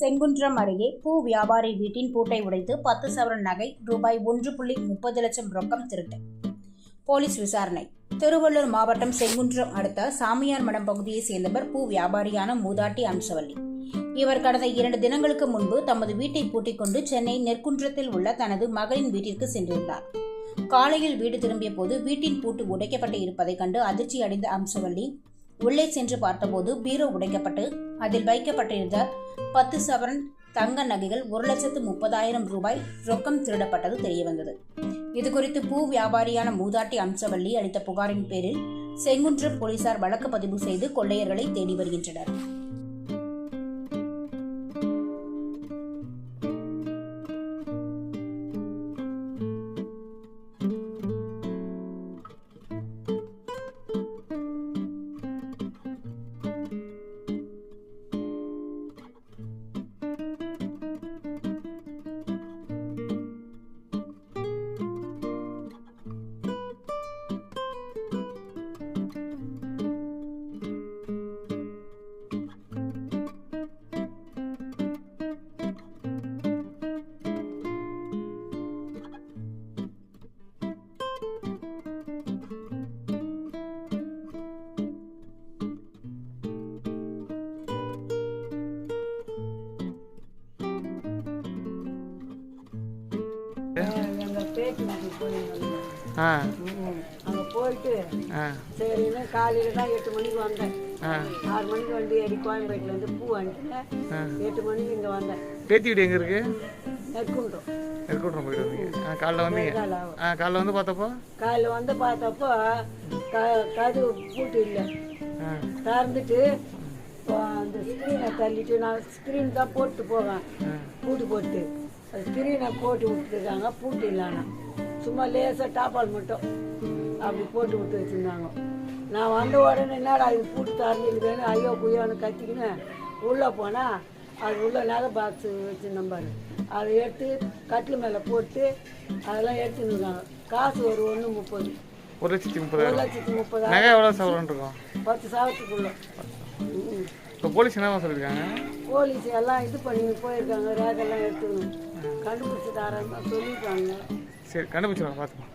செங்குன்றம் அருகே பூ வியாபாரி வீட்டின் பூட்டை உடைத்து பத்து சவரன் நகை ரூபாய் ஒன்று புள்ளி முப்பது லட்சம் ரொக்கம் திருட்டு. போலீஸ் விசாரணை. திருவள்ளூர் மாவட்டம் செங்குன்றம் அடுத்த சாமியார் மடம் பகுதியைச் சேர்ந்தவர் பூ வியாபாரியான மூதாட்டி அம்சவல்லி. இவர் கடந்த இரண்டு தினங்களுக்கு முன்பு தமது வீட்டை பூட்டிக் கொண்டு சென்னை நெற்குன்றத்தில் உள்ள தனது மகளின் வீட்டிற்கு சென்றிருந்தார். காலையில் வீடு திரும்பிய போது வீட்டின் பூட்டு உடைக்கப்பட்டு இருப்பதைக் கண்டு அதிர்ச்சி அடைந்த அம்சவல்லி உள்ளே சென்று பார்த்தபோது பீரோ உடைக்கப்பட்டு அதில் வைக்கப்பட்டிருந்த பத்து சவரன் தங்க நகைகள் ஒரு லட்சத்து முப்பதாயிரம் ரூபாய் ரொக்கம் திருடப்பட்டது தெரியவந்தது. இதுகுறித்து பூ வியாபாரியான மூதாட்டி அம்சவள்ளி அளித்த புகாரின் பேரில் செங்குன்றம் போலீசார் வழக்கு பதிவு செய்து கொள்ளையர்களை தேடி வருகின்றனர். அங்கே போயிட்டு சரின்னு காலையில் தான் எட்டு மணிக்கு வந்தேன். ஆறு மணிக்கு வண்டி ஏறி கோயம்பேட்டிலேருந்து பூ வாங்கிட்டேன் எட்டு மணிக்கு இங்கே வந்தேன். பேத்தி வீடு எங்கே இருக்கு? நெற்குன்றோம். நெற்கூட்டம் போயிட்டு வந்தீங்க. ஆ காலைல வந்தீங்க. ஆ காலைல வந்து பார்த்தப்போ? காலையில் வந்து பார்த்தப்போ க கது பூட்டு இல்லை. திறந்துட்டு அந்த ஸ்க்ரீனை தள்ளிட்டு நான் ஸ்க்ரீன் தான் போட்டு போவேன். பூட்டு போட்டு. அது ஸ்க்ரீனை போட்டு விட்டுருக்காங்க பூட்டு இல்லைன்னா. சும்மா லேசாக டாப்பால் மட்டும். அப்படி போட்டு விட்டு வச்சுருந்தாங்க. நான் வந்த உடனே என்னடா இது பூட்டு திறந்துருக்குதுன்னு ஐயோ குய்யோன்னு கத்திக்கினேன் உள்ளே போனால் அது உள்ள நகை பாக்ஸு வச்சுருந்தோம் பாரு. அதை எடுத்து கட்டில் மேலே போட்டு அதெல்லாம் எடுத்துன்னு காசு ஒரு ஒன்று முப்பது. ஒரு லட்சத்தி ஒரு முப்பதாயிரம் லட்சத்து முப்பதாயிரம் நகை எவ்வளோ சவரன் இருக்கும் பத்து சாவத்துக்குள்ள. இப்போ போலீஸ் என்ன சொல்லியிருக்காங்க? போலீஸ் எல்லாம் இது பண்ணி போயிருக்காங்க ரேகெல்லாம் எடுத்துக்கணும். கண்டுபிடிச்சி தரேன் சொல்லியிருக்காங்க. சரி கண்டுபிடிச்சிடலாம் பார்த்துப்போம்